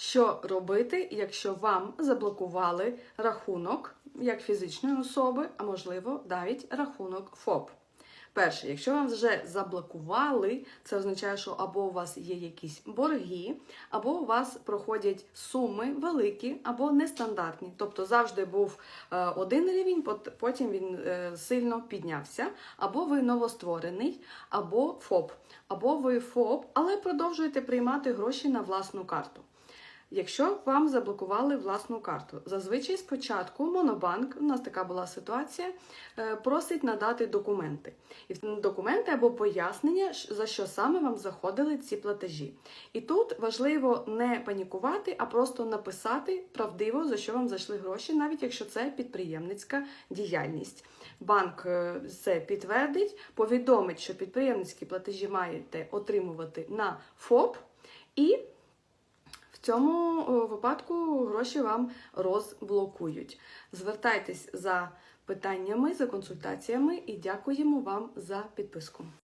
Що робити, якщо вам заблокували рахунок як фізичної особи, а можливо навіть рахунок ФОП? Перше, якщо вам вже заблокували, це означає, що або у вас є якісь борги, або у вас проходять суми великі або нестандартні. Тобто завжди був е, один рівень, потім він е, сильно піднявся, або ви новостворений, або ФОП, або ви ФОП, але продовжуєте приймати гроші на власну карту. Якщо вам заблокували власну карту, зазвичай спочатку Монобанк, у нас така була ситуація, е, просить надати документи. І документи або пояснення, за що саме вам заходили ці платежі. І тут важливо не панікувати, а просто написати правдиво, за що вам зайшли гроші, навіть якщо це підприємницька діяльність. Банк е, це підтвердить, повідомить, що підприємницькі платежі маєте отримувати на ФОП і в цьому е, випадку гроші вам розблокують. Звертайтесь за питаннями, за консультаціями і дякуємо вам за підписку.